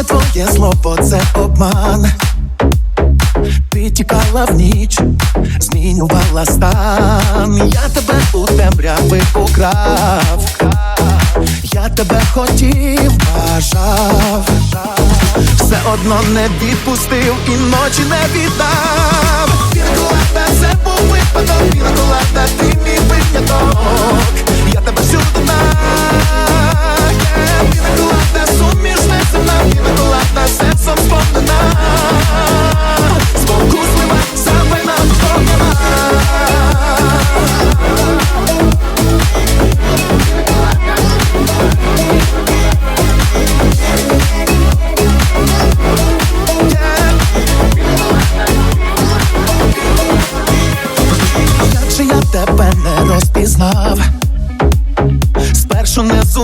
Кожне твоє слово це обман. Ти тікала в ніч, змінювала стан. Я тебе у темряви украв. Я тебе хотів, бажав. Все одно не відпустив і ночі не віддав. Пінаколада, це був випадок, пінаколада, ти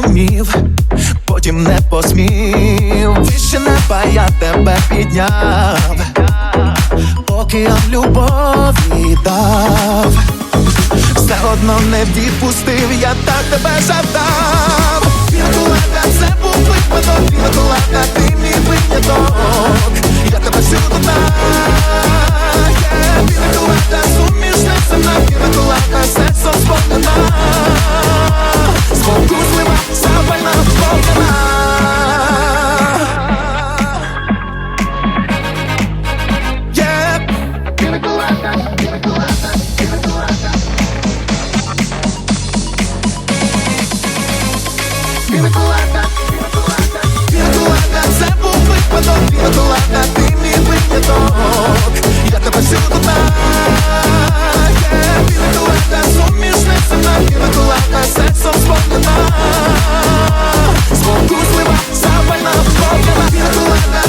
спершу потім не посмів. Вище неба я тебе підняв, океан любові дав, все одно не відпустив, я так тебе жадав. Пінаколада, це був випадок,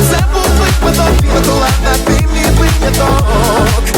Це був випадок, випадок, ти мій виняток.